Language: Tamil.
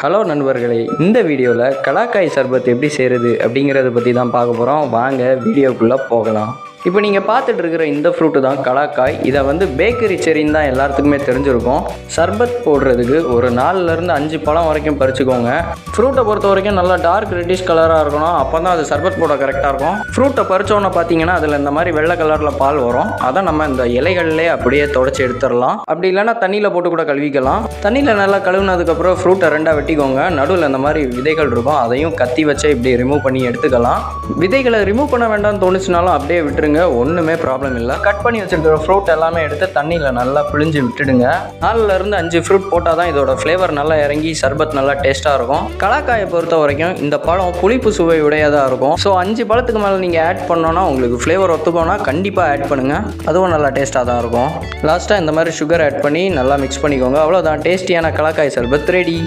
ஹலோ நண்பர்களே இந்த வீடியோவில் கலாக்காய் சர்பத் எப்படி செய்கிறது அப்படிங்கிறத பற்றி தான் பார்க்க போகிறோம் வாங்க வீடியோக்குள்ளே போகலாம். இப்போ நீங்கள் பார்த்துட்டு இருக்கிற இந்த ஃப்ரூட்டு தான் கலாக்காய். இதை வந்து பேக்கரி செரின்னு தான் எல்லாத்துக்குமே தெரிஞ்சிருக்கும். சர்பத் போடுறதுக்கு ஒரு நாலுலேருந்து அஞ்சு பழம் வரைக்கும் பறிச்சுக்கோங்க. ஃப்ரூட்டை பொறுத்த வரைக்கும் நல்லா டார்க் ரெட்டிஷ் கலராக இருக்கணும். அப்போ தான் அது சர்பத் போட கரெக்டாக இருக்கும். ஃப்ரூட்டை பறிச்சோன்னு பார்த்தீங்கன்னா அதில் இந்த மாதிரி வெள்ளை கலரில் பால் வரும். அதை நம்ம இந்த இலைகள்லேயே அப்படியே தொடச்சி எடுத்துடலாம். அப்படி இல்லைன்னா தண்ணியில் போட்டு கூட கழுவிக்கலாம். தண்ணியில் நல்லா கழுவுனதுக்கப்புறம் ஃப்ரூட்டை ரெண்டாக வெட்டிக்கோங்க. நடுவில் இந்த மாதிரி விதைகள் இருக்கும். அதையும் கத்தி வச்சு இப்படி ரிமூவ் பண்ணி எடுத்துக்கலாம். விதைகளை ரிமூவ் பண்ண வேண்டாம்னு தோணுச்சுனாலும் அப்படியே விட்டுருங்க. ஒன்றுமே ப்ராப்ளம் இல்லை. கட் பண்ணி வச்சுருக்கிற ஃப்ரூட் எல்லாமே எடுத்து தண்ணியில் நல்லா பிழிஞ்சு விட்டுடுங்க. நாலுலேருந்து அஞ்சு ஃப்ரூட் போட்டால் தான் இதோட ஃப்ளேவர் நல்லா இறங்கி சர்பத் நல்லா டேஸ்ட்டாக இருக்கும். கலாக்காயை பொறுத்த வரைக்கும் இந்த பழம் புளிப்பு சுவை உடையதாக இருக்கும். ஸோ அஞ்சு பழத்துக்கு மேலே நீங்கள் ஆட் பண்ணோன்னா உங்களுக்கு ஃப்ளேவர் ஒத்துக்கோன்னா கண்டிப்பாக ஆட் பண்ணுங்கள் அதுவும் நல்லா டேஸ்ட்டாக தான் இருக்கும். லாஸ்ட்டாக இந்த மாதிரி சுகர் ஆட் பண்ணி நல்லா மிக்ஸ் பண்ணிக்கோங்க. அவ்வளோதான் டேஸ்டியான கலாக்காய் சர்பத் ரெடி